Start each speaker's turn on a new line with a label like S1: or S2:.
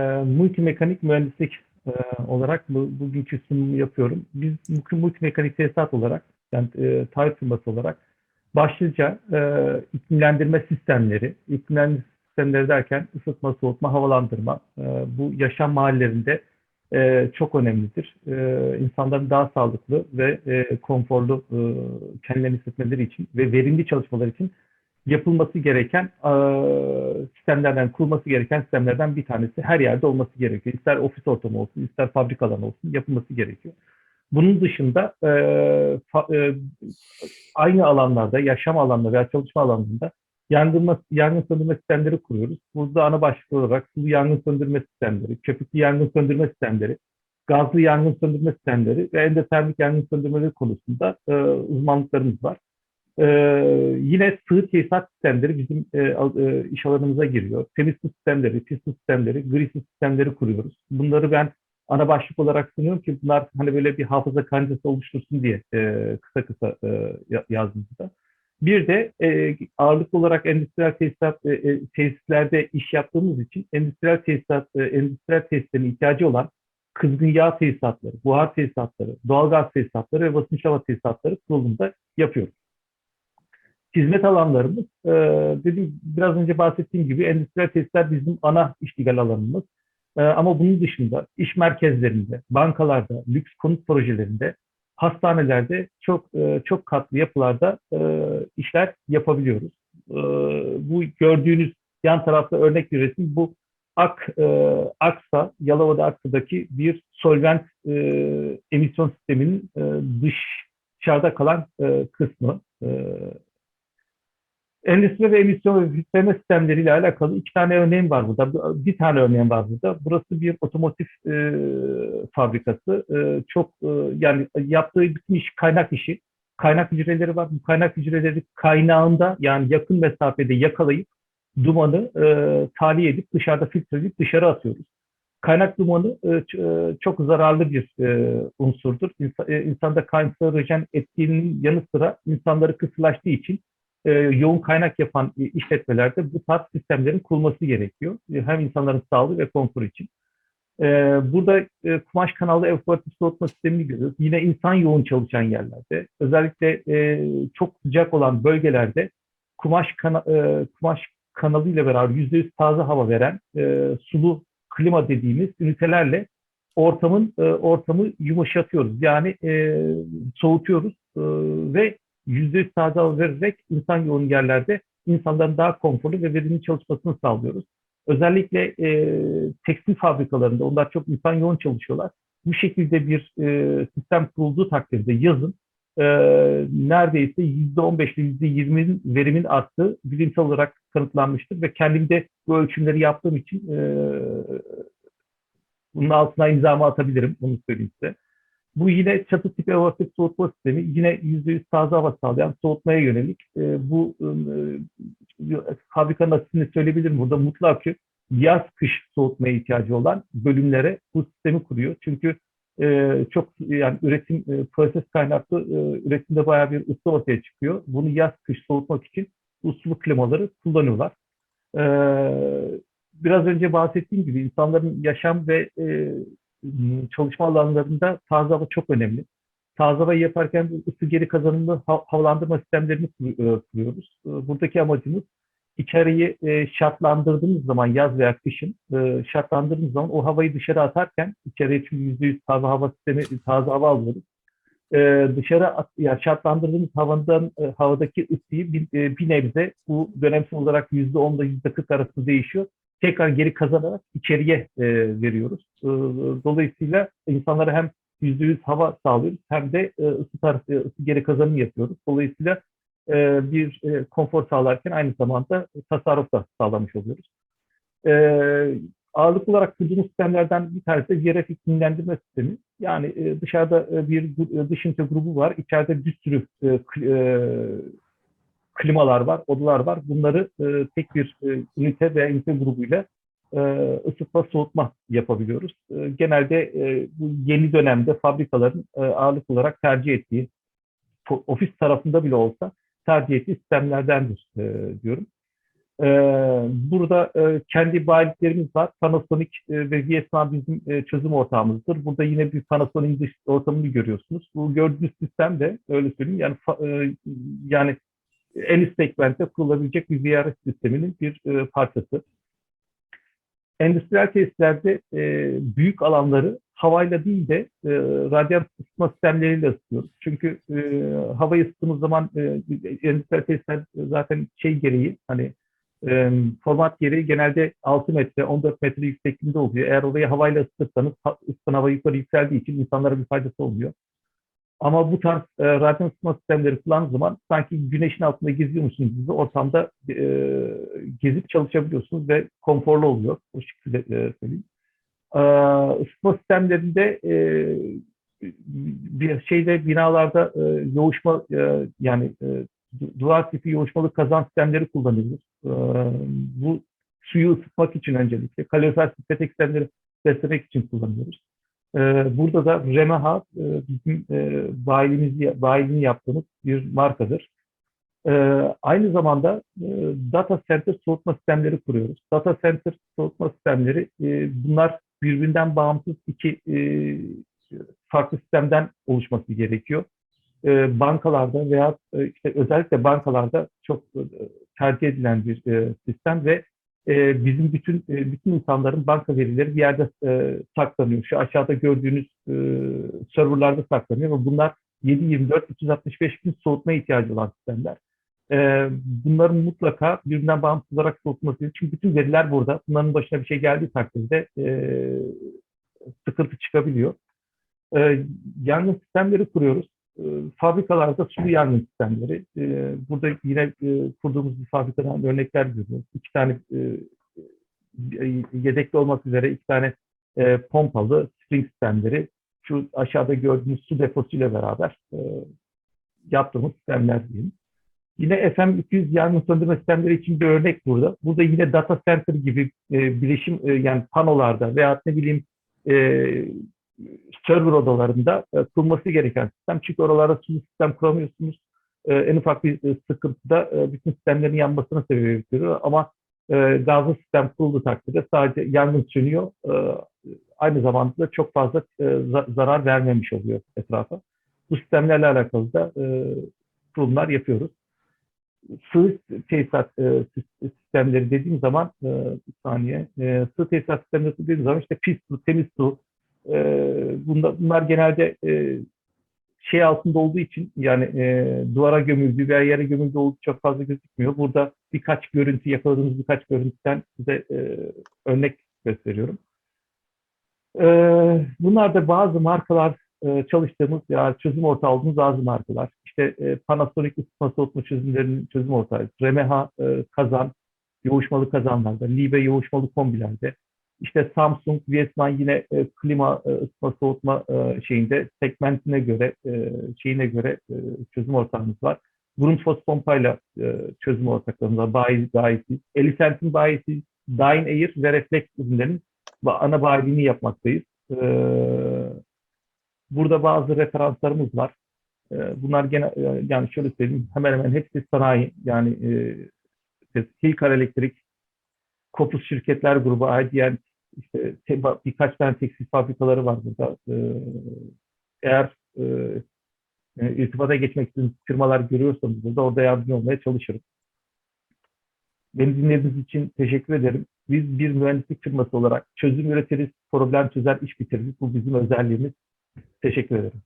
S1: e, multimekanik mühendislik e, olarak bu, bugünkü sunumu yapıyorum. Biz multi- multimekanik tesisat olarak, yani e, taahhüt firması olarak başlıca e, iklimlendirme sistemleri, iklimlendirme sistemleri derken ısıtma, soğutma, havalandırma, e, bu yaşam mahallelerinde e, çok önemlidir. E, insanların daha sağlıklı ve e, konforlu e, kendilerini hissetmeleri için ve verimli çalışmalar için yapılması gereken sistemlerden, kurulması gereken sistemlerden bir tanesi her yerde olması gerekiyor. İster ofis ortamı olsun, ister fabrika alanı olsun yapılması gerekiyor. Bunun dışında aynı alanlarda, yaşam alanları veya çalışma alanlarında yangın, yangın söndürme sistemleri kuruyoruz. Burada ana başlık olarak sulu yangın söndürme sistemleri, köpüklü yangın söndürme sistemleri, gazlı yangın söndürme sistemleri ve endotermik yangın söndürmeleri konusunda e, uzmanlıklarımız var. Ee, yine sığ tesisat sistemleri bizim e, e, iş alanımıza giriyor. Temiz su sistemleri, pis su sistemleri, gri su sistemleri kuruyoruz. Bunları ben ana başlık olarak sunuyorum ki bunlar hani böyle bir hafıza kancası oluştursun diye e, kısa kısa e, ya- yazdım burada. Bir de e, ağırlıklı olarak endüstriyel tesisat, e, e, tesislerde iş yaptığımız için endüstriyel tesisat, e, endüstriyel tesislerin ihtiyacı olan kızgın yağ tesisatları, buhar tesisatları, doğalgaz tesisatları ve basınç hava tesisatları kurulumda yapıyoruz. Hizmet alanlarımız, e, dedim biraz önce bahsettiğim gibi endüstriyel tesisler bizim ana iştigal alanımız. E, ama bunun dışında iş merkezlerinde, bankalarda, lüks konut projelerinde, hastanelerde çok e, çok katlı yapılarda e, işler yapabiliyoruz. E, bu gördüğünüz yan tarafta örnek bir resim bu Ak e, Aksa, Yalova'da Aksa'daki bir solvent e, emisyon sisteminin e, dış dışarıda kalan e, kısmı. E, endüstri ve emisyon ve filtreleme sistemleriyle alakalı iki tane örneğim var burada. Bir tane örneğim var burada. Burası bir otomotiv e, fabrikası. E, çok e, yani yaptığı bütün iş kaynak işi. Kaynak hücreleri var. Bu kaynak hücreleri kaynağında yani yakın mesafede yakalayıp dumanı e, tahliye edip dışarıda filtreleyip dışarı atıyoruz. Kaynak dumanı e, e, çok zararlı bir e, unsurdur. İnsa, e, insanda kanserojen etkiinin yanı sıra insanları kısılaştığı için e, yoğun kaynak yapan e, işletmelerde bu tarz sistemlerin kurulması gerekiyor. E, hem insanların sağlığı ve konforu için. E, burada e, kumaş kanallı evaporatif soğutma sistemini görüyoruz. Yine insan yoğun çalışan yerlerde, özellikle e, çok sıcak olan bölgelerde kumaş, kana, e, kumaş kanalıyla beraber %100 taze hava veren e, sulu klima dediğimiz ünitelerle ortamın e, ortamı yumuşatıyoruz. Yani e, soğutuyoruz e, ve %100 taze hava vererek insan yoğun yerlerde insanların daha konforlu ve verimli çalışmasını sağlıyoruz. Özellikle e, tekstil fabrikalarında onlar çok insan yoğun çalışıyorlar. Bu şekilde bir e, sistem kurulduğu takdirde yazın e, neredeyse %15 ile %20'nin verimin arttığı bilimsel olarak kanıtlanmıştır ve kendim de bu ölçümleri yaptığım için e, bunun altına imzamı atabilirim, bunu söyleyeyim size. Bu yine çatı tipi evaporatif soğutma sistemi. Yine %100 taze hava sağlayan soğutmaya yönelik. E, bu e, fabrikanın asitini söyleyebilirim burada. Mutlu akü yaz kış soğutmaya ihtiyacı olan bölümlere bu sistemi kuruyor. Çünkü e, çok yani üretim e, proses kaynaklı e, üretimde bayağı bir ısı ortaya çıkıyor. Bunu yaz kış soğutmak için bu sulu klimaları kullanıyorlar. E, biraz önce bahsettiğim gibi insanların yaşam ve e, çalışma alanlarında taze hava çok önemli. Taze hava yaparken ısı geri kazanımlı ha- havalandırma sistemlerini kur- kuruyoruz. Buradaki amacımız içeriği şartlandırdığımız zaman yaz veya kışın şartlandırdığımız zaman o havayı dışarı atarken içeriye çünkü yüzde yüz taze hava sistemi taze hava alıyoruz. Dışarı at, yani şartlandırdığımız havadan e, havadaki ısıyı bir, bir nebze bu dönemsel olarak yüzde onla yüzde kırk arası değişiyor. Tekrar geri kazanarak içeriye e, veriyoruz. E, dolayısıyla insanlara hem yüzde yüz hava sağlıyoruz hem de e, ısı, tar- e, ısı geri kazanım yapıyoruz. Dolayısıyla e, bir e, konfor sağlarken aynı zamanda tasarruf da sağlamış oluyoruz. E, ağırlıklı olarak kurduğumuz sistemlerden bir tanesi de YRF iklimlendirme sistemi. Yani e, dışarıda e, bir e, dış ünite grubu var. İçeride bir sürü e, e, klimalar var, odalar var. Bunları e, tek bir e, ünite veya ünite grubuyla e, ısıtma, soğutma yapabiliyoruz. E, genelde e, bu yeni dönemde fabrikaların e, ağırlık olarak tercih ettiği, ofis tarafında bile olsa tercih ettiği sistemlerdendir e, diyorum. Ee, burada e, kendi bayiliklerimiz var. Panasonic e, ve Vietnam bizim e, çözüm ortağımızdır. Burada yine bir Panasonic dış ortamını görüyorsunuz. Bu gördüğünüz sistem de öyle söyleyeyim yani fa- e, yani en üst segmentte kurulabilecek bir VRF sisteminin bir e, parçası. Endüstriyel tesislerde e, büyük alanları havayla değil de e, radyant ısıtma sistemleriyle ısıtıyoruz. Çünkü e, havayı ısıttığımız zaman e, endüstriyel tesisler zaten şey gereği hani e, format gereği genelde 6 metre, 14 metre yüksekliğinde oluyor. Eğer orayı havayla ısıtırsanız ısıtan hava yukarı yükseldiği için insanlara bir faydası olmuyor. Ama bu tarz e, radyo ısıtma sistemleri kullandığınız zaman sanki güneşin altında geziyormuşsunuz gibi ortamda e, gezip çalışabiliyorsunuz ve konforlu oluyor. O şekilde e, söyleyeyim. E, ısıtma sistemlerinde e, bir şeyde binalarda e, yoğuşma e, yani e, du- duvar tipi yoğuşmalı kazan sistemleri kullanıyoruz. E, bu suyu ısıtmak için öncelikle kalorifer sistem sistemleri beslemek için kullanıyoruz. Ee, Burada da Remaha e, bizim e, bayiliğimizi, bayiliğini yaptığımız bir markadır. Ee, Aynı zamanda e, data center soğutma sistemleri kuruyoruz. Data center soğutma sistemleri e, bunlar birbirinden bağımsız iki e, farklı sistemden oluşması gerekiyor. E, Bankalarda veya e, işte özellikle bankalarda çok e, tercih edilen bir e, sistem ve e, bizim bütün e, bütün insanların banka verileri bir yerde e, saklanıyor. Şu aşağıda gördüğünüz e, serverlarda saklanıyor ve bunlar 7-24 365 gün soğutmaya ihtiyacı olan sistemler. E, bunların mutlaka birbirinden bağımsız olarak soğutulması gerekiyor. Çünkü bütün veriler burada. Bunların başına bir şey geldiği takdirde e, sıkıntı çıkabiliyor. E, yangın sistemleri kuruyoruz. E, fabrikalarda su yangın sistemleri. E, burada yine e, kurduğumuz bir fabrikadan örnekler görüyoruz. İki tane e, yedekli olmak üzere iki tane e, pompalı spring sistemleri şu aşağıda gördüğünüz su deposuyla beraber e, yaptığımız sistemler diyeyim. Yine FM200 yangın söndürme sistemleri için bir örnek burada. Burada yine data center gibi e, bileşim e, yani panolarda veya ne bileyim e, server odalarında e, kurulması gereken sistem. Çünkü oralarda sulu sistem kuramıyorsunuz. E, en ufak bir e, sıkıntıda e, bütün sistemlerin yanmasına sebebiyet veriyor. Ama e, gazlı sistem kurulduğu takdirde sadece yangın sönüyor. E, aynı zamanda da çok fazla e, za- zarar vermemiş oluyor etrafa. Bu sistemlerle alakalı da e, kurumlar yapıyoruz. Sığ tesisat sistemleri dediğim zaman bir saniye e, sığ tesisat sistemleri dediğim zaman işte pis su, temiz su e, bunlar genelde e, şey altında olduğu için yani e, duvara gömüldüğü veya yere gömüldüğü olduğu çok fazla gözükmüyor. Burada birkaç görüntü yakaladığımız birkaç görüntüden size e, örnek gösteriyorum. E, bunlar da bazı markalar e, çalıştığımız ya çözüm ortağı olduğumuz bazı markalar. İşte e, Panasonic ısıtma soğutma çözümlerinin çözüm ortağı. Remeha e, kazan, yoğuşmalı kazanlarda, Libe yoğuşmalı kombilerde. İşte Samsung, Vietnam yine e, klima e, ısıtma soğutma e, şeyinde segmentine göre e, şeyine göre e, çözüm ortağımız var. Grundfos pompayla e, çözüm ortaklarımız var. Bayi, bayisi. Elisent'in bayisi Dyne Air ve Reflex ürünlerin ba- ana bayiliğini yapmaktayız. E, burada bazı referanslarımız var. E, bunlar gene e, yani şöyle söyleyeyim hemen hemen hepsi sanayi yani e, Hilkar Elektrik, Kopuz Şirketler Grubu, IDN, işte te- birkaç tane tekstil fabrikaları var burada. Ee, eğer e, e, irtibata geçmek istediğiniz firmalar görüyorsanız burada orada yardımcı olmaya çalışırım. Beni dinlediğiniz için teşekkür ederim. Biz bir mühendislik firması olarak çözüm üretiriz, problem çözer, iş bitiririz. Bu bizim özelliğimiz. Teşekkür ederim.